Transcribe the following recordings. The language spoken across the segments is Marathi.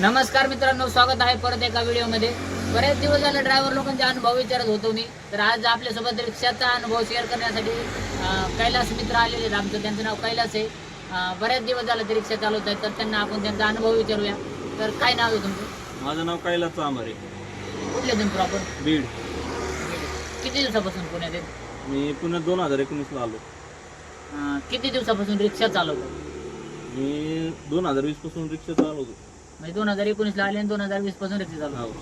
नमस्कार मित्रांनो स्वागत आहे परत एका व्हिडिओमध्ये. बरेच दिवस झाले ड्रायव्हर लोकांचे अनुभव विचारत होतो मी. तर आज आपल्यासोबत रिक्षाचा अनुभव शेअर करण्यासाठी कैलास मित्र आलेले आमचं. त्यांचं नाव कैलास आहे. बरेच दिवस झाले ते रिक्षा चालवत आहेत तर त्यांना आपण त्यांचा अनुभव विचारूया. तर काय नाव आहे तुमचं? माझं नाव कैलास चांभारे कुठले तुम्ही प्रॉपर बीड. किती दिवसापासून पुण्यात आहेत मी पुण्यात दोन हजार एकोणीसला आलो. किती दिवसापासून रिक्षा चालवतो मी दोन हजार वीसपासून रिक्षा चालवतो. म्हणजे दोन हजार एकोणीसला आले आणि दोन हजार वीसपासून रिक्षा चालवतो. हो.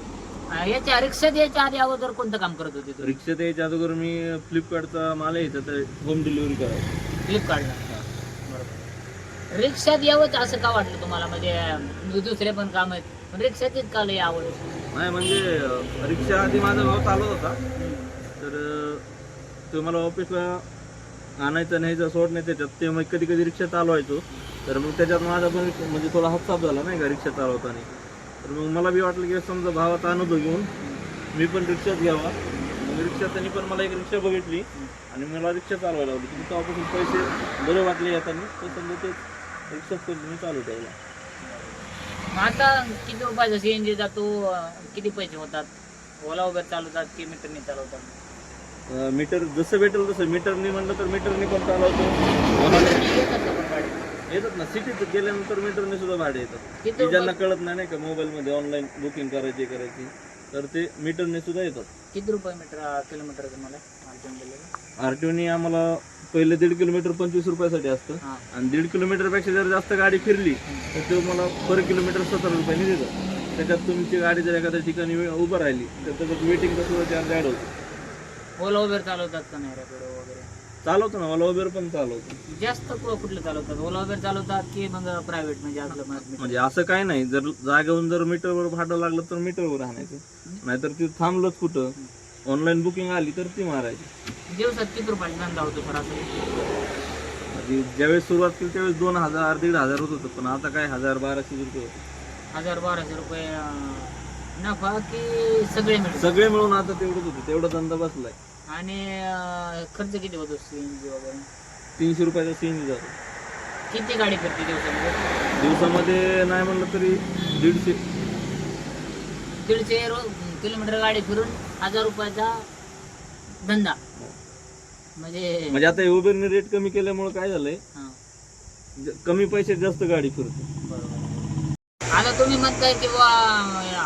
अं, याच्या रिक्षात यायच्या आधी अगोदर कोणतं काम करत होते तुम्ही? रिक्षात यायच्या अगोदर मी फ्लिपकार्टचा माल यायचा तर होम डिलिव्हरी करायचं. फ्लिपकार्टला? रिक्षात यावंच असं का वाटलं तुम्हाला? म्हणजे अं, दुसरे पण काम आहेत. पण रिक्षाचीच का लय आवड नाही म्हणजे अं, रिक्षा आधी माझा भाव चालवत होता. तर अं, तो मला ऑफिसला आणायचं न्यायचं नाही त्याच्यात. ते मग कधी कधी रिक्षा चालवायचो. तर मग त्याच्यात माझा पण म्हणजे थोडा हातसाप झाला नाही का रिक्षा चालवताना. तर मग मला बी वाटलं की समजा भावात अनुभव घेऊन मी पण रिक्षाच घ्यावा. मग रिक्षा त्यांनी पण मला एक रिक्षा बघितली आणि मला रिक्षा चालवायला लावली. की तेव्हापासून पैसे बरे वाटले येताना तर समजा ते रिक्षाच मी चालू ठेवला. आता किती रुपयाचा जी जातो किती पैसे होतात? ओला वगैरे चालवतात की मीटरने चालवतात? मीटर जसं भेटेल तसं. मीटरनी म्हणलं तर मीटरनी पण चालवतो. येतात ना. सिटीत गेल्यानंतर मीटरने सुद्धा भाडे येतात की ज्यांना कळत नाही नाही का मोबाईल मध्ये ऑनलाईन बुकिंग करायची करायची. तर ते मीटरने सुद्धा येतात. किती रुपये मीटर किलोमीटर तुम्हाला? अर्जंट दिलेलं? आरटीओनी आम्हाला पहिले दीड किलोमीटर पंचवीस रुपयासाठी असतं. आणि दीड किलोमीटरपेक्षा जर जास्त गाडी फिरली तर ते मला पर किलोमीटर सतरा रुपयांनी देतात. त्याच्यात तुमची गाडी जर एखाद्या ठिकाणी उभं राहिली तर त्याच्यात वेटिंगचा सुद्धा चार्ज ॲड होतो. ओला उबर चालवतात का नाही रॅपिडो वगैरे? चालवतो ना मला उबेर पण चालवतो. जास्त कु- कुठलं चालवतात? ओला उबर चालवतात की मग प्रायव्हेट म्हणजे आपलं म्हणजे असं काय नाही जर जागेहून जर मीटरवर भाडं लागलं तर मीटरवर आणायचं. नाहीतर ती थांबलंच कुठं. ऑनलाईन बुकिंग आली तर ती मारायची. दिवसात किती रुपयाचा धंदा होतो सरासरी म्हणजे ज्यावेळेस सुरुवात केली त्यावेळेस दोन हजार दीड हजार होत होतं पण आता काय हजार बाराशे रुपये होते. हजार बाराशे रुपये अं, नफा की सगळे मिळतात सगळे मिळून आता तेवढंच होतं तेवढा धंदा बसलाय. आणि अं, खर्च किती होतो सीएनजी वगैरे? तीनशे रुपयाचा सीन जातो. किती गाडी फिरते दिवसामध्ये? दिवसामध्ये नाही म्हणलं तरी दीडशे. दीडशे रो- किलोमीटर गाडी फिरून हजार रुपयाचा धंदा. म्हणजे म्हणजे आता उबेरने रेट कमी केल्यामुळे काय झालंय? हां, ज- कमी पैशात जास्त गाडी फिरते. बरोबर. आता तुम्ही म्हणताय किंवा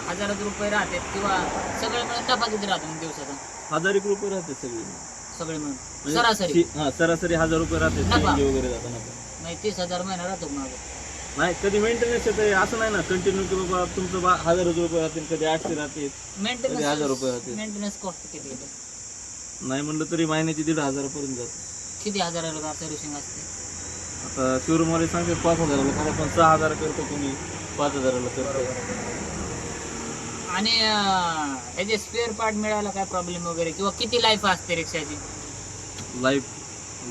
हजारात रुपये राहतात किंवा सगळे मिळून किती राहतो दिवसाचा हजार एक रुपये राहते सगळे. सगळे मिळून. म्हणजे सरासरी. हा सरासरी हजार रुपये राहते नफा. CNG वगैरे जाताना. म्हणजे तीस हजार महिना राहतो मग नाही कधी मेंटेनन्स येतं असं नाही ना. कंटिन्यू की बाबा तुमचं बा हजार रुपये राहतील कधी आठशे राहतील कधी हजार मेंटेनन्स रुपये राहतील. मेंटेनन्स कॉस्ट किती येते? नाही म्हणलं तरी महिन्याची दीड हजारापर्यंत जाते. किती हजाराला सर्व्हिसिंग असते? आता शोरूमवाले सांगते पाच हजाराला काय पण सहा हजार करतो कोणी. पाच हजाराला करतो आणि अं, ह्याचे स्पेअर पार्ट मिळायला काय प्रॉब्लेम वगैरे? किंवा किती लाईफ असते रिक्षाची? लाईफ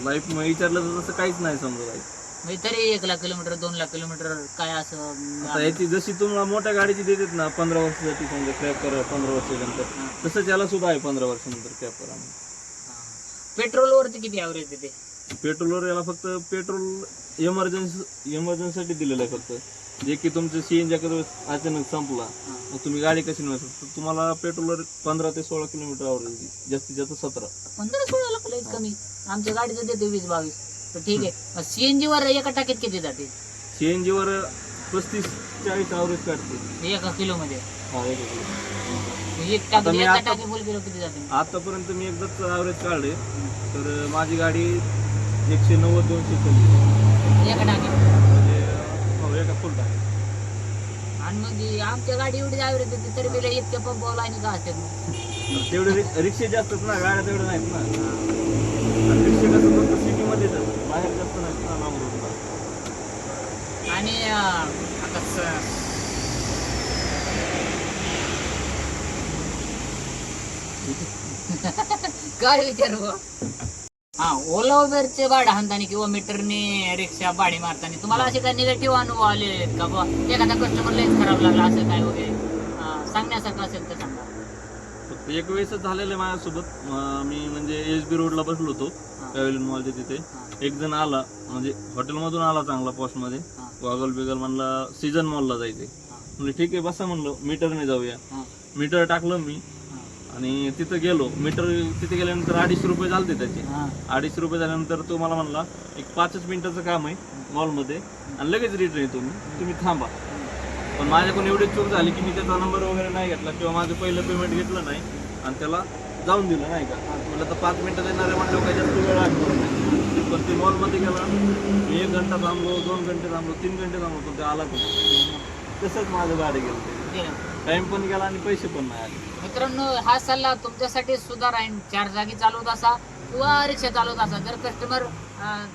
लाईफ मग विचारलं तर तसं काहीच नाही समजा लाईफ म्हणजे तरी एक लाख किलोमीटर दोन लाख किलोमीटर काय असं अं, याची जशी तुम्हाला मोठ्या गाडीची देतात ना पंधरा वर्षासाठी समजा क्रॅप करा पंधरा वर्षानंतर. हा. तसं त्याला सुद्धा आहे पंधरा वर्षानंतर क्रॅप करा पेट्रोल वरती किती ॲव्हरेज देते? पेट्रोलवर याला फक्त पेट्रोल इमर्जन्सी इमर्जन्सीसाठी दिलेलं आहे फक्त. जे की तुमचं सीएनजी अचानक संपला. मग तुम्ही गाडी कशी नव्हती तर तुम्हाला पेट्रोलवर पंधरा ते सोळा किलोमीटर आवरेज जास्तीत जास्त सतरा. पंधरा सोळा लईच कमी. आमच्या गाडीचं देते वीस बावीस. तर ठीक आहे. सीएनजी वर एका टाकीत किती जाते? सीएनजीवर पस्तीस चाळीस आवरेज काढते. एका किलो मध्ये हा एक टाकी मी एका आता- टाकी फुल किलो किती जाते? आतापर्यंत मी एकदाच ॲव्हरेज काढले. तर माझी गाडी एकशे नव्वद दोनशे एका टाकी म्हणजे हो एका फुल टाक आणि मग आमच्या गाडी एवढी ॲव्हरेज देते तरी बिला इतक्या पंप लाईन का मग? तेवढे रिक्षे जास्त आहेत ना गाड्या तेवढ्या नाहीत ना आणि रिक्षे कसं फक्त सिटीमध्ये बाहेर जास्त नाहीत ना लांब आणि अं, आता स- काय विचार? हा ओला उबेरचे भाडं हाणताना किंवा मीटरने रिक्षा भाडी मारताना तुम्हाला असे काही निगेटिव्ह अनुभव आले आहेत का? बुवा एखादा कस्टमर लयच खराब लागला असं काय वगैरे सांगण्यासारखं असेल तर सांगा. फक्त एक वेळेसच झालेलं आहे माझ्यासोबत. अं, मी म्हणजे एस बी रोडला बसलो होतो. पॅव्हलियन मॉलच्या तिथे. एक जण आला म्हणजे हॉटेलमधून आला चांगला पॉशमध्ये हा, गॉगल बिगल म्हणला सीझन मॉलला जायचे. म्हणजे ठीक आहे बसा. म्हणलं मीटरने जाऊया. हा, मीटर टाकलं मी. आणि तिथं गेलो मीटर तिथे गेल्यानंतर अडीचशे रुपये झालते त्याचे. अडीचशे रुपये झाल्यानंतर तो मला म्हणला एक पाचच मिनिटाचं काम आहे मॉलमध्ये आणि लगेच रिटर्न येतो मी तुम्ही थांबा पण माझ्याकडून एवढी चूक झाली की मी त्याचा नंबर वगैरे नाही घेतला किंवा माझं पहिलं पेमेंट घेतलं नाही आणि त्याला जाऊन दिलं नाही का म्हटलं तर पाच मिनिटात येणारे म्हटलं काही जास्त वेळ लागणार नाही पण ते मॉलमध्ये गेला मी एक घंटा थांबलो दोन घंटे थांबलो तीन घंटे थांबलो पण ते आला पण. तसंच माझं गाडी गेलं. टाइम पण गेला आणि पैसे पण नाही आले. मित्रांनो हा सल्ला तुमच्यासाठी सुधार आहे चार जागी चालवत असा किंवा रिक्षा चालवत असा. जर कस्टमर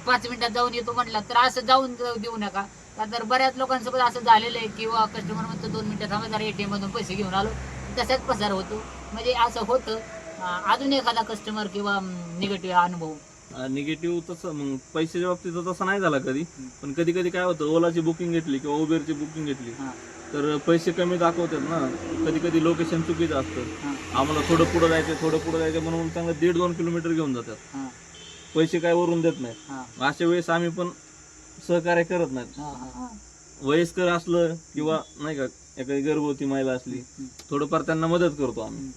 पाच मिनिटात जाऊन येतो म्हटलं तर असं जाऊन जाऊ देऊ नका. का तर बऱ्याच लोकांसोबत असं झालेलं आहे किंवा कस्टमर म्हणतो दोन मिनिटं थांबा जरा एटीएम मधून पैसे घेऊन आलो. तसाच पसार होतो. म्हणजे असं होतं. अं, अजून एखादा कस्टमर किंवा निगेटिव्ह अनुभव? निगेटिव्ह तसं मग पैशाच्या बाबतीत तर तसं नाही झाला कधी. पण कधी कधी काय होतं ओलाची बुकिंग घेतली किंवा उबेरची बुकिंग घेतली. हा, तर पैसे कमी दाखवतात ना. कधी कधी लोकेशन चुकीचं असतं. आम्हाला थोडं पुढं जायचं थोडं पुढं जायचं म्हणून चांगलं दीड दोन किलोमीटर घेऊन जातात. पैसे काय वरून देत नाहीत हा, अशा वेळेस आम्ही पण सहकार्य करत नाहीत हा, हा. वयस्कर असलं किंवा नाही का एखादी गर्भवती महिला असली थोडंफार त्यांना मदत करतो आम्ही.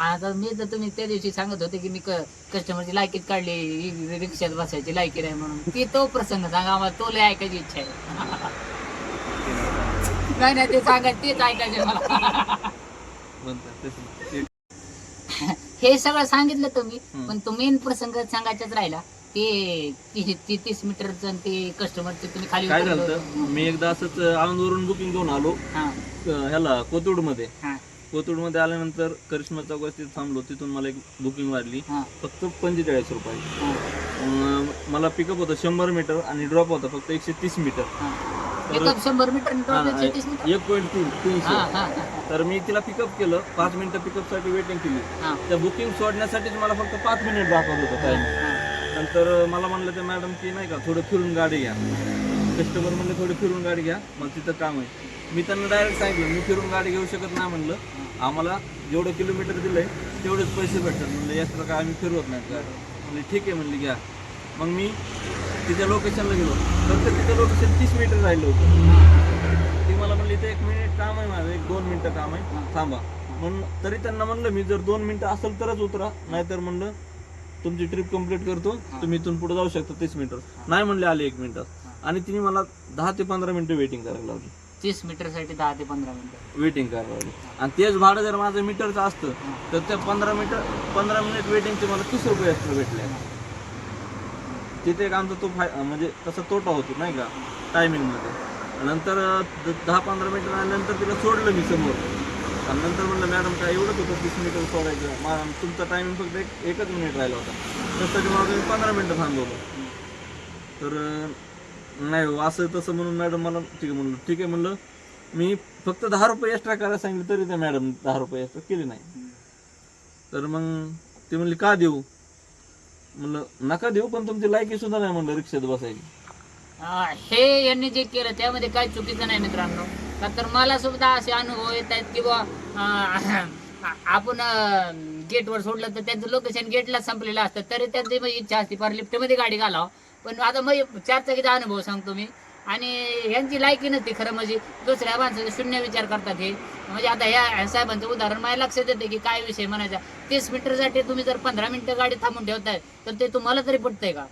आता मी तर तुम्ही त्या दिवशी सांगत होते की मी कस्टमरची लायकीत काढली रिक्षात बसायची लायकी नाही म्हणून. ती तो प्रसंग सांगा आम्हाला तो लय ऐकायची इच्छा आहे. नाही नाही ते सांगायचं तेच ऐकायचे मला हे सगळं सांगितलं तुम्ही हम्म. पण तो मेन प्रसंग सांगायचाच राहिला. ते ती- ती- तीस मीटरचं आणि ते कस्टमरचे तुम्ही खाली काय उतरलो. झालं होतो. मी एकदा असंच आनंदवरून बुकिंग घेऊन आलो हा. अं, ह्याला कोथरूडमध्ये. हा. कोथरूडमध्ये आल्यानंतर करिश्मा चौकात थांबलो. तिथून मला एक बुकिंग वाढली. हा. फक्त पंचेचाळीस रुपये. हा. अं, मला पिकअप होतं शंभर मीटर आणि ड्रॉप होता फक्त एकशे तीस मीटर. हा. एकच शंभर मीटर आणि टोटल छत्तीस मीटर एक पॉईंट तीन तीनशे. हा हा तर मी तिला पिकअप केलं पाच मिनिटं पिकअपसाठी वेटिंग केली. हा. त्या बुकिंग सोडण्यासाठीच मला फक्त पाच मिनिट दाखवत होतं टाइम हा. नंतर मला म्हणलं ते मॅडम की नाही का थोडं फिरून गाडी घ्या. कस्टमर म्हणले थोडी फिरून गाडी घ्या मला तिथं काम आहे. मी त्यांना डायरेक्ट सांगितलं मी फिरून गाडी घेऊ शकत नाही म्हणलं. आम्हाला जेवढं किलोमीटर दिलंय तेवढेच पैसे भेटतात. म्हणलं एक्स्ट्रा काय आम्ही फिरवत नाही. गाडी म्हणले ठीक आहे म्हणली घ्या. मग मी तिच्या लोकेशनला गेलो. फक्त तिचं लोकेशन तीस मीटर राहिलं होतं. ती मला म्हणली ते एक मिनिट काम आहे माझं एक दोन मिनिटं काम आहे. थांबा. म्हणून तरी त्यांना म्हणलं मी जर दोन मिनिटं असेल तरच उतरा नाहीतर म्हणलं तुमची ट्रिप कंप्लीट करतो. तुम्ही इथून पुढे जाऊ शकता तीस मीटर नाही म्हणले आले एक मिनिटात आणि तिने मला दहा ते पंधरा मिनिटं वेटिंग करायला लावली. तीस मीटरसाठी दहा ते पंधरा मिनिटं. वेटिंग करायला लावली. आणि तेच भाडं जर माझं मीटरचं असतं तर त्या पंधरा मीटर पंधरा मिनिट वेटिंगचे मला तीस रुपये एक्स्ट्रा भेटले. तिथे एक आमचा तो फाय म्हणजे तसा तोटा होतो नाही का? टायमिंगमध्ये नंतर द- दहा पंधरा मिनिटं आल्यानंतर तिला सोडलं मी समोर. आणि नंतर म्हणलं मॅडम काय एवढंच होतं तीस मिनिटं सोडायचं? मा तुमचा टायमिंग फक्त एक एकच मिनिट राहिला होता. त्यासाठी मला तुम्ही पंधरा मिनिटं थांबवलं तर अं, नाही हो, असं तसं म्हणून मॅडम मला ठीक आहे म्हणलं. ठीक आहे म्हणलं मी फक्त दहा रुपये एक्स्ट्रा करायला सांगितलं तरी त्या मॅडम दहा रुपये एक्स्ट्रा केले नाही. तर मग ते म्हणले का देऊ? म्हणलं नका देऊ पण तुमची लायकी सुद्धा नाही म्हणलं रिक्षेत बसायची. हा, हे यांनी जे केलं त्यामध्ये काही चुकीचं नाही मित्रांनो. का तर मला सुद्धा असे अनुभव येत आहेत की बुवा अं, आपण गेटवर सोडलं तर त्यांचं लोकेशन गेटला संपलेलं असतं. तरी त्यांची मग इच्छा असते फार लिफ्टमध्ये गाडी घालावं. पण आता मग चार चाकीचा अनुभव सांगतो मी. आणि यांची लायकी नसते खरं म्हणजे दुसऱ्या माणसाचा शून्य विचार करतात हे. म्हणजे आता ह्या साहेबांचं उदाहरण माझ्या लक्षात येते की काय विषय म्हणायचा. तीस मीटरसाठी तुम्ही जर पंधरा मिनिटं गाडी थांबून ठेवताय तर ते तुम्हाला तरी पटतंय का?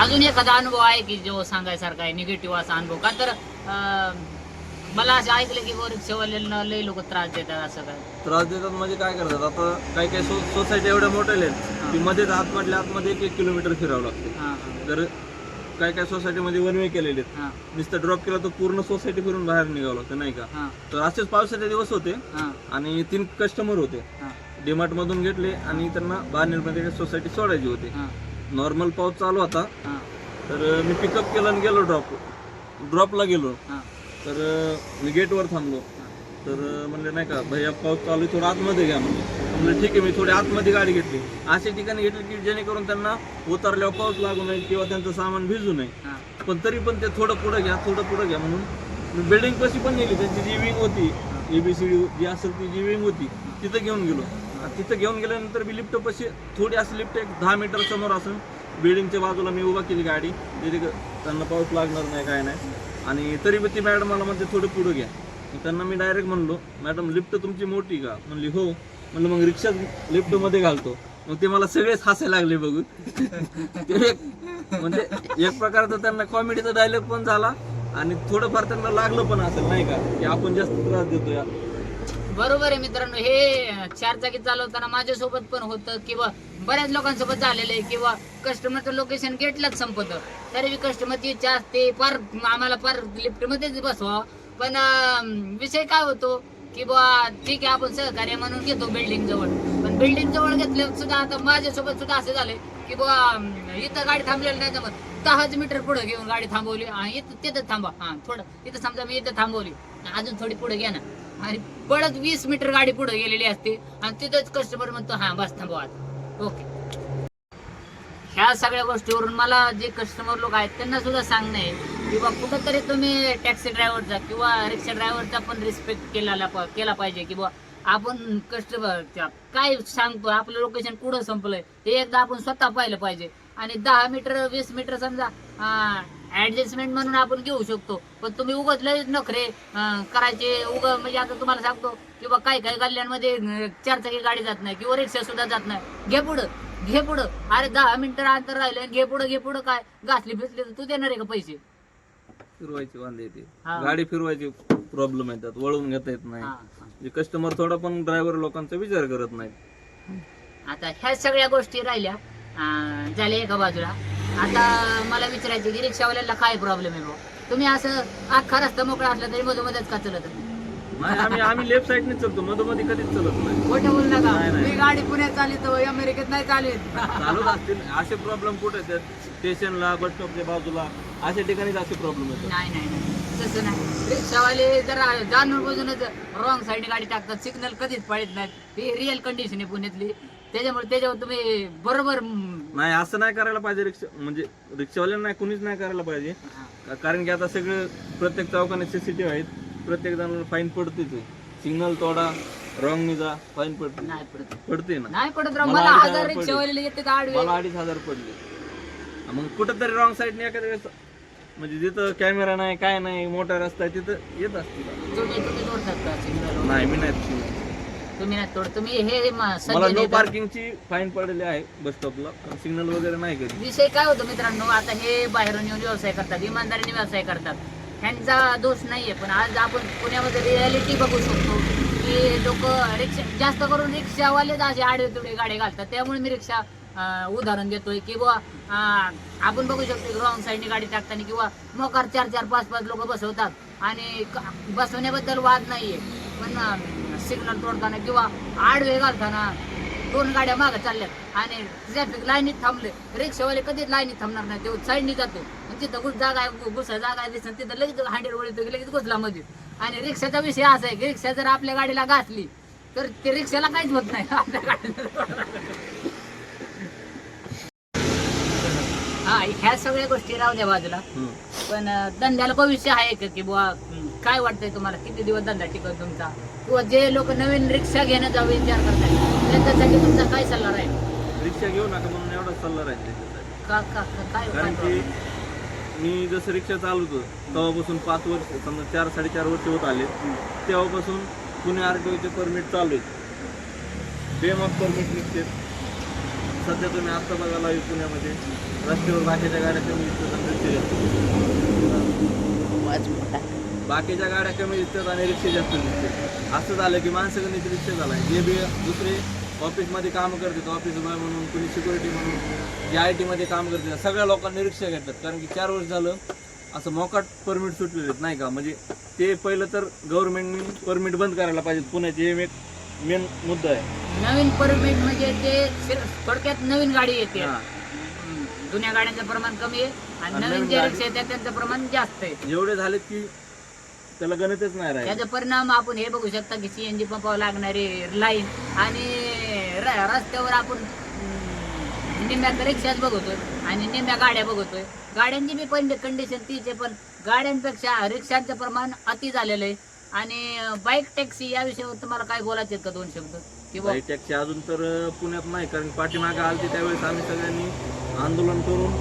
अजून एखादा अनुभव आहे की जो सांगायसारखा आहे निगेटिव्ह असा अनुभव? का तर मला असं ऐकलं की रिक्षावाल्यांना लई लोक त्रास देतात असं काय? त्रास देतात म्हणजे काय करतात? आता काही काही सोसायटी एवढ्या मोठ्या आहेत की मध्येच आतमधल्या आतमध्ये एक एक किलोमीटर फिरावं लागते. तर काय काय सोसायटीमध्ये वन वे केलेले आहेत. हा. नुसतं ड्रॉप केला तर पूर्ण सोसायटी फिरून बाहेर निघावं लागतं नाही का? हा. तर असेच पावसाचे दिवस होते हा. आणि तीन कस्टमर होते. हा. डीमार्ट मधून घेतले आणि त्यांना बानेरमध्ये सोसायटी सोडायची होती. हा. नॉर्मल पाऊस चालू होता. हा. तर मी पिकअप केलं आणि गेलो ड्रॉप ड्रॉपला गेलो. हा. तर मी गेटवर थांबलो. तर म्हणले नाही का भैया पाऊस चालू आहे, थोडं आतमध्ये घ्या म्हणजे म्हणलं ठीक आहे मी थोडी आतमध्ये गाडी घेतली. अशा ठिकाणी घेतली की जेणेकरून त्यांना उतरल्यावर पाऊस लागू नये किंवा त्यांचं सामान भिजू नये. पण तरी पण ते थोडं पुढं घ्या थोडं पुढं घ्या म्हणून मी बिल्डिंग कशी पण नेली त्यांची जी विंग होती एबीसीडी जी असेल ती जी विंग होती तिथं घेऊन गेलो. आणि तिथं घेऊन गेल्यानंतर मी लिफ्ट पशी थोडी अशी लिफ्ट एक दहा मीटर समोर असून बिल्डिंगच्या बाजूला मी उभा केली गाडी ग- त्यांना पाऊस लागणार नाही काय नाही. आणि तरी पण ती मॅडम मला म्हणते थोडं पुढं घ्या. मग त्यांना मी डायरेक्ट म्हणलो मॅडम लिफ्ट तुमची मोठी का? म्हणली हो. म्हणलं मग रिक्षा लिफ्टमध्ये घालतो. मग ते मला सगळेच हसायला लागले बघून. ते म्हणजे एक प्रकारचा त्यांना कॉमेडीचा डायलॉग पण झाला आणि थोडंफार त्यांना लागलं पण असेल नाही का? की आपण जास्त त्रास देतो या बरोबर आहे मित्रांनो हे चार चाकी चालवताना माझ्यासोबत पण होतं किंवा बऱ्याच लोकांसोबत झालेलं आहे किंवा कस्टमरचं लोकेशन गेटलाच संपत. तरी कस्टमरची इच्छा असते पार आम्हाला पार लिफ्ट मध्येच बसवा. पण विषय काय होतो की बा ठीक आहे आपण सहकार्य म्हणून घेतो बिल्डिंग जवळ. पण बिल्डिंग जवळ घेतलं सुद्धा आता माझ्यासोबत सुद्धा असं झालंय की बा इथं गाडी थांबलेली नाही जमत. दहाच मीटर पुढे घेऊन गाडी थांबवली. हा, इथं तिथं थांबा. हा थोडं इथं समजा मी इथं थांबवली. अजून थोडी पुढे घ्या ना. आणि परत वीस मीटर गाडी पुढे गेलेली असते आणि तिथंच कस्टमर म्हणतो हा बस थांबवा आता. ओके ह्या सगळ्या गोष्टीवरून मला जे कस्टमर लोक आहेत त्यांना सुद्धा सांगणं आहे किंवा कुठंतरी तुम्ही टॅक्सी ड्रायव्हरचा किंवा रिक्षा ड्रायव्हरचा पण रिस्पेक्ट केला केला पाहिजे किंवा आपण कस्टमर काय सांगतो आपलं लोकेशन कुठं संपलंय हे एकदा आपण स्वतः पाहिलं पाहिजे. आणि दहा मीटर वीस मीटर समजा ऍडजस्टमेंट म्हणून आपण घेऊ शकतो. पण तुम्ही उगत लय नखरे करायचे उग म्हणजे आता तुम्हाला सांगतो किंवा काही काही गल्ल्यांमध्ये चारचाकी गाडी जात नाही किंवा रिक्षा सुद्धा जात नाही. घे पुढं घे पुढं. अरे दहा मिनिटं अंतर राहिलं घे पुढं घे पुढं काय? घासली फिसली तर तू देणार आहे का पैसे? फिरवायची वांदे येते हा. गाडी फिरवायची प्रॉब्लेम येतात वळून घेता येत नाही. हा, म्हणजे कस्टमर थोडा पण ड्रायव्हर लोकांचा विचार करत नाही. आता ह्या सगळ्या गोष्टी राहिल्या अं, झाल्या एका बाजूला. आता मला विचारायचं की रिक्षावाल्याला काय प्रॉब्लेम आहे भाऊ तुम्ही असं अख्खा रस्ता मोकळा असला तरी मधोमध्येच का चलत नाही? आम्ही आम्ही लेफ्ट साईडने चलतो मधोमधी कधीच चलत नाही. मोठं बोल नका. नाही, नाही. मी गाडी पुण्यात चालित अमेरिकेत नाही चालित चालूच असतील. असे प्रॉब्लेम कुठे स्टेशनला बस स्टॉपच्या बाजूला. अशा ठिकाणीच असे प्रॉब्लेम येतात नाही नाही नाही. तसं नाही. रिक्षावाले जरा जाणून बुजूनच रॉंग साईड गाडी टाकतात. सिग्नल कधीच पाळत नाहीत. ही रिअल कंडिशन आहे पुण्यातली. त्याच्यामुळे त्याच्यावर तुम्ही बरोबर नाही असं नाही करायला पाहिजे रिक्षा म्हणजे रिक्षावाल्यांना नाही कुणीच नाही करायला पाहिजे. कारण की आता सगळं प्रत्येक चौकाने सीसीटीव्ही आहेत. प्रत्येक जणांना फाईन पडतेच सिग्नल तोडा रॉंग निघा फाईन पडते नाही पडत. पडते ना. नाही पडत राव मला हजार रिक्षावाले येते मला अडीच हजार पडले. मग कुठंतरी रॉंग साईडने एखाद्या वेळेस म्हणजे जिथं कॅमेरा नाही काय नाही मोठा रस्ता आहे तिथं येत असतील. तुम्ही सिग्नल नाही मी नाही तुम्ही नाही तोड तुम्ही हे म- मला सज्जन नो. पार्किंगची फाईन पडलेली आहे बस स्टॉपला सिग्नल वगैरे नाही कधी. विषय काय होतो मित्रांनो आता हे बाहेरून येऊन व्यवसाय करतात इमानदारीने व्यवसाय करतात. ह्यांचा दोष नाहीये पण आज आपण पुण्यामध्ये रियालिटी बघू शकतो की लोक रिक्षा जास्त करून रिक्षावालेच असे आडवे तुडे गाडी घालतात. त्यामुळे मी रिक्षा उदाहरण देतोय की बा आपण बघू शकतो रॉंग साईडने गाडी टाकताना किंवा मोकार चार चार पाच पाच लोक बसवतात आणि बसवण्याबद्दल वाद नाहीये. पण सिग्नल तोडताना किंवा आडवे घालताना दोन गाड्या मागे चालल्यात आणि ट्रॅफिक लाईनीत थांबले. रिक्षावाले कधीच लाईनीत थांबणार नाही. ते साईडनी जातो. तिथं घुस जागा आहे घुसा जागा आहे दिसत तिथं लगेच हांडीर वळतो की लगेच घुसला मध्ये आणि रिक्षाचा विषय असा आहे की रिक्षा जर आपल्या गाडीला घातली तर ते रिक्षाला काहीच होत नाही. आपल्या गाडीला. हा ह्या सगळ्या गोष्टी राहू द्या बाजूला. पण धंद्याला भविष्य आहे का की बुवा काय वाटतंय तुम्हाला? किती दिवस धंदा टिकल तुमचा? किंवा जे लोक नवीन रिक्षा घेण्याचा विचार करतात त्यांच्यासाठी तुमचा काय सल्ला राहील? रिक्षा घेऊ नका म्हणून एवढा सल्ला राहील का काय कारण की? मी जसं रिक्षा चालवतो तेव्हापासून पाच वर्ष समजा चार साडेचार वर्ष होत आले. तेव्हापासून पुणे आर टी ओचे परमिट चालू आहेत. बेमाफ परमिट निघते. सध्या तुम्ही आत्ता बघायला पुण्यामध्ये. रस्त्यावर बाकीच्या गाड्या कमी दिसतात आणि रिक्षा जास्त. बाकीच्या गाड्या कमी दिसतात आणि रिक्षा जास्त दिसतात असं झालं की माणसाकडे रिक्षा झाला जे बी दुसरे ऑफिसमध्ये काम करतात ऑफिस बॉय म्हणून कुणी सिक्युरिटी म्हणून जे आय टीमध्ये काम करतात सगळ्या लोकांनी रिक्षा घेतात. कारण की चार वर्ष झालं असं मोकाट परमिट सुटलेले आहेत नाही का? म्हणजे ते पहिलं तर गव्हर्नमेंटनी परमिट बंद करायला पाहिजे पुण्याचे हे एक मेन मुद्दा आहे. नवीन परमिट म्हणजे ते थोडक्यात नवीन गाडी येते. हा. जुन्या गाड्यांचं प्रमाण कमी आहे आणि आणि नवीन नवीन जे गाडी- रिक्षा येतात त्यांचं प्रमाण जास्त आहे. एवढे झालेत की त्याला गणितच नाही राहील. त्याचा परिणाम आपण हे बघू शकता की सीएनजी पंपावर लागणारी लाईन आणि र- रस्त्यावर आपण निम्म्या रिक्षाच बघतोय आणि निम्म्या गाड्या बघतोय. गाड्यांची बी पण कंडिशन तीच आहे पण गाड्यांपेक्षा रिक्षांचं प्रमाण अति झालेलं आहे. आणि बाईक टॅक्सी या विषयावर तुम्हाला काय बोलायचे का दोन शब्द? किंवा बाईक टॅक्सी अजून तर पुण्यात नाही कारण पाठीमागे आलती त्यावेळेस आम्ही सगळ्यांनी आंदोलन करून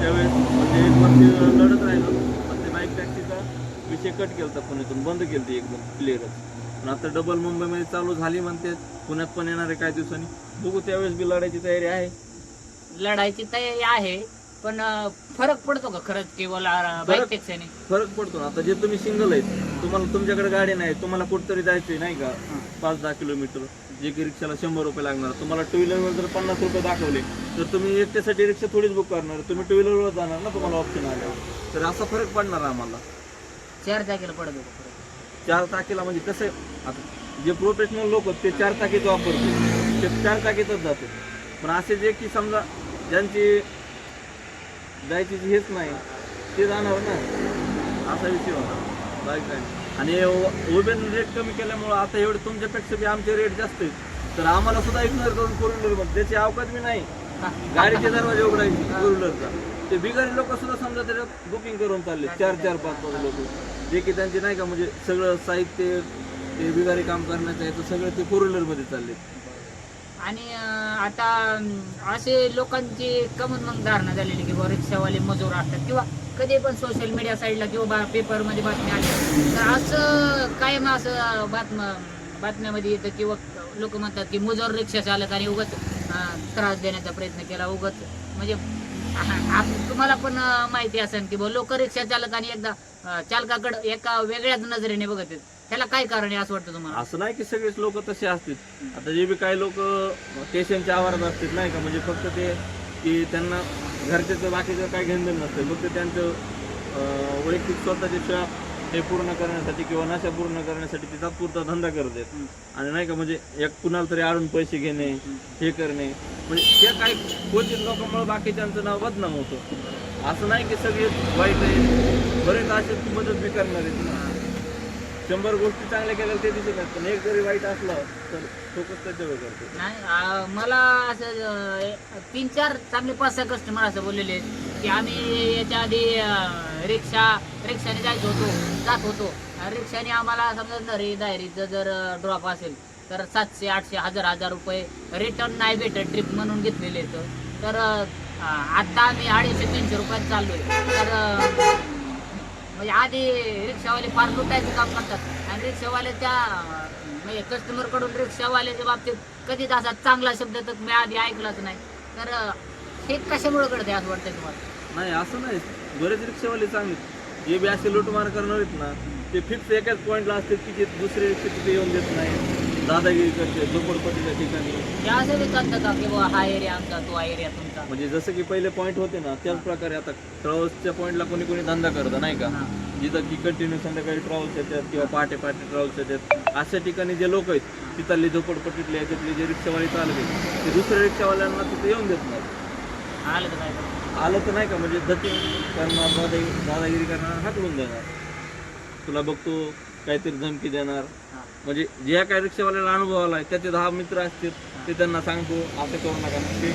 त्यावेळेस म्हणजे एक वर्षी लढत राहिलो. पण ते बाईक टॅक्सीचा विषय कट केलता पुण्यातून बंद केलती एकदम क्लिअरच पण आता डबल मुंबईमध्ये चालू झाली म्हणते पुण्यात पण येणार आहे काही दिवसांनी. बघू त्यावेळेस बी लढायची तयारी आहे. लढायची तयारी आहे. पण अं, फरक पडतो का खरंच केवळ बाईक फरक- टॅक्सीने फरक पडतो ना. आता जे तुम्ही सिंगल आहेत तुम्हाला तुमच्याकडे गाडी नाही तुम्हाला कुठतरी जायचंय नाही का? पाच दहा किलोमीटर. जे की रिक्षाला शंभर रुपये लागणार. तुम्हाला टू व्हीलरवर जर पन्नास रुपये दाखवले तर तुम्ही एकट्यासाठी रिक्षा थोडीच बुक करणार. तुम्ही टू व्हीलरवर जाणार ना तुम्हाला ऑप्शन आल्यावर तर असा फरक पडणार आम्हाला. चार जागेला पडतो का फरक? चार टाकीला म्हणजे कसं आहे, आता जे प्रोफेशनल लोक आहेत ते चार टाकीच वापरतो ते चार टाकीतच जातो पण असे जे की समजा ज्यांची जायची जी हेच नाही. ते जाणार ना. असा विषय होता. बाईक काय. आणि ओबेन रेट कमी केल्यामुळं आता एवढे तुमच्यापेक्षा बी आमचे रेट जास्त आहेत. तर आम्हाला सुद्धा इग्नोर करून फोर व्हीलर मग त्याची अवकाश बी नाही. गाडीचे दरवाजे उघडायचे फोर व्हीलरचा ते बिगारी लोक सुद्धा समजा त्याच्यात बुकिंग करून चालले. चार चार पाच पाच लोक. जे की त्यांचे नाही का म्हणजे सगळं साहित्य ते बिगारी काम करण्याचं आहे तर सगळं ते फोर व्हीलरमध्ये चालले. आणि आता असे लोकांची कमन मग धारणा झालेली की बा रिक्षावाले मजूर असतात किंवा कधी पण सोशल मीडिया साईडला किंवा बा पेपरमध्ये बातम्या आल्या. तर असं कायम असं बातम्या बातम्यामध्ये येतं किंवा लोक म्हणतात की मजूर रिक्षा चालक आणि उगाच त्रास देण्याचा प्रयत्न केला उगाच. म्हणजे तुम्हाला पण माहिती असेल की लोक रिक्षा चालक आणि एकदा चालकाकडं एका वेगळ्याच नजरेने बघत आहेत. त्याला काय कारण आहे असं वाटतं तुम्हाला? असं नाही की सगळेच लोक तसे असतील. आता जे बी काही लोक स्टेशनच्या आवारात असतील नाही का? म्हणजे फक्त ते की त्यांना घरच्याचं बाकीचं काही घेणं नसतं. फक्त त्यांचं अं, वैयक्तिक स्वतःचे शॉप हे पूर्ण करण्यासाठी किंवा नशा पूर्ण करण्यासाठी ते तात्पुरता धंदा करत आहेत. आणि नाही का? म्हणजे एक कुणाला तरी आडून पैसे घेणे हे करणे. म्हणजे ते काही क्वचित लोकांमुळे बाकीच्यांचं नाव बदनाम होतं. असं नाही की सगळे वाईट आहे बरेच असे मदत बी करणार आहेत. शंभर गोष्टी चांगल्या केल्या ते दिसत नाही पण एक जरी वाईट असलं तर फोकस त्याच्यावर करतो. नाही मला असं तीन चार चांगले पाच सहा कस्टमर असं बोललेले आहेत की आम्ही याच्या आधी रिक्षा रिक्षाने जायचो होतो जात होतो. रिक्षाने आम्हाला समजा नरी डायरीचं जर ड्रॉप असेल तर सातशे आठशे हजार हजार रुपये रिटर्न नाही भेटत ट्रिप म्हणून घेतलेले आहेत. तर अ, आता आम्ही अडीचशे तीनशे रुपयात चाललोय. तर म्हणजे आधी रिक्षावाले फार लुटायचं काम करतात. आणि रिक्षावाले त्या म्हणजे कस्टमरकडून रिक्षावाल्याच्या बाबतीत कधीच असा चांगला शब्द तर मी आधी ऐकलाच नाही. तर हे कशामुळे घडते असं वाटतं तुम्हाला? नाही असं नाही. बरेच रिक्षावाले चांगले जे बी असे लूटमार करणार आहेत ना ते फिक्स एकाच पॉईंटला असते की जे दुसरे रिक्षा तिथे येऊन देत नाही दादागिरी करते झोपडपट्टीच्या ठिकाणी. हे असं बी चालतं का की बुवा हा एरिया आमचा तो एरिया तुमचा? म्हणजे जसं की पहिले पॉईंट होते ना त्याच प्रकारे आता ट्रॅव्हल्सच्या पॉईंटला कोणी कोणी धंदा करतं नाही का? हा. जिथं की कंटिन्यू संध्याकाळी ट्रॅव्हल्स येतात किंवा पहाटे पहाटे ट्रॅव्हल्स येतात. अशा ठिकाणी जे लोक आहेत तिथली झोपडपट्टीतले याच्यातले जे रिक्षावाले आहेत ते दुसऱ्या रिक्षावाल्यांना तिथे येऊन देत नाही आलं तर काय? आलं तर नाही का? म्हणजे धती करणार दादा- दादागिरी करणार हाकलून देणार. तुला बघतो काहीतरी धमकी देणार. म्हणजे ज्या काही रिक्षावाल्याला अनुभव आलाय त्याचे दहा मित्र असतील ते त्यांना सांगतो असं करू नका. ते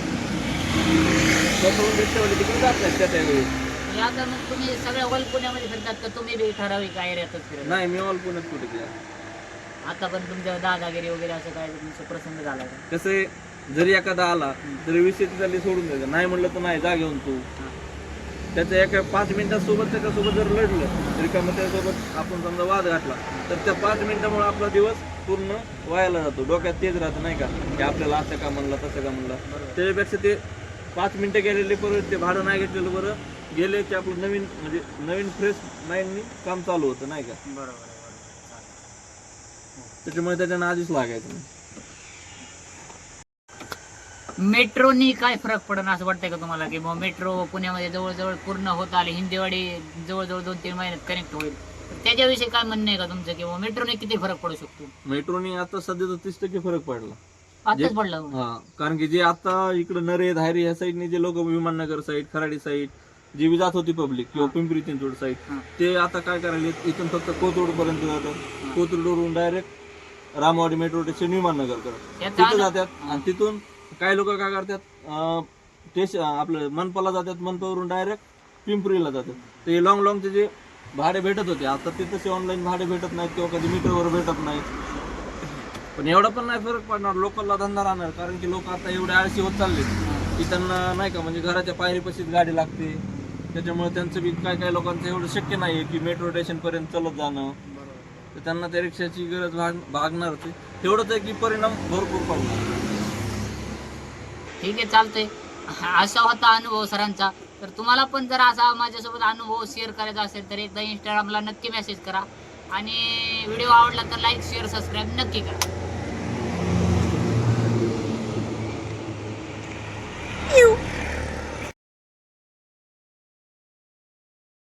स्वतःहून रिक्षावाले तिकडे जात नाहीत त्या त्यावेळी. म्हणजे आता मग तुम्ही सगळ्या वल पुण्यामध्ये फिरतात का? तुम्ही बी ठराविक एरियातच फिरत नाही मी ऑल पुण्यात कुठे गेला आता पण तुमच्या दादागिरी वगैरे असं काय तुमचा प्रसंग झाला का? कसं आहे, जरी एखादा आला तरी विषय तिथली सोडून द्यायचा. नाही म्हणलं तर नाही जा घेऊन तू. हा. त्याच्या एका पाच मिनिटासोबत त्याच्यासोबत जर लढलं तरी का मग त्याच्यासोबत आपण समजा वाद घातला तर त्या पाच मिनिटामुळे आपला दिवस पूर्ण वायाला जातो. डोक्यात तेच राहतं नाही का? की आपल्याला असं का म्हणलं तसं का म्हणलं. त्याच्यापेक्षा ते पाच मिनिटं गेलेले परत ते भाडं नाही घेतलेलं बरं. गेले की आपलं नवीन म्हणजे नवीन फ्रेश माइंडनी काम चालू होतं नाही का? बरोबर. त्याच्यामुळे त्याच्यानं आधीच लागायचं. मेट्रोनी काय फरक पडन असं वाटतंय का तुम्हाला? की मग मेट्रो पुण्यामध्ये जवळजवळ पूर्ण होत आले हिंदेवाडी जवळजवळ दोन तीन महिन्यात कनेक्ट होईल. त्याच्याविषयी काय म्हणणं आहे का तुमचं? किंवा मेट्रोने किती फरक पडू शकतो? मेट्रोनी आता सध्या तर तीस टक्के फरक पडला. आताच पडला हो. कारण की जे आता इकडे नरे धायरी ह्या साईडने जे लोक विमाननगर साईड खराडी साईड जी बी जात होती पब्लिक किंवा पिंपरी चिंचवड साईड. ते आता काय करायला? इथून फक्त कोथरूड पर्यंत जातात कोथरूडवरून direct Ramwadi metro station Viman Nagar करत तिथं जातात आणि तिथून काही लोक काय करतात ते आपलं मनपाला जातात मनपावरून डायरेक्ट पिंपरीला जातात. ते लॉंग लॉंगचे जे भाडे भेटत होते आता ते तसे ऑनलाईन भाडे भेटत नाहीत किंवा कधी मीटरवर भेटत नाहीत. पण एवढा पण नाही फरक पडणार लोकलला धंदा राहणार कारण की लोक आता एवढे आळशी होत चालले की त्यांना नाही का म्हणजे घराच्या पायरीपाशीच गाडी लागते. त्याच्यामुळे त्यांचं बी काय काय लोकांचं एवढं शक्य नाही आहे की मेट्रो स्टेशनपर्यंत चालत जाणं. तर त्यांना त्या रिक्षाची गरज भाग भागणार होती तेवढंच आहे की परिणाम भरपूर पडणार. ठीक आहे चालतंय. असा होता अनुभव सरांचा. तर तुम्हाला पण जर असा माझ्यासोबत अनुभव शेअर करायचा असेल तर एकदा इंस्टाग्रामला नक्की मेसेज करा. आणि व्हिडिओ आवडला तर लाईक शेअर सबस्क्राईब नक्की करा.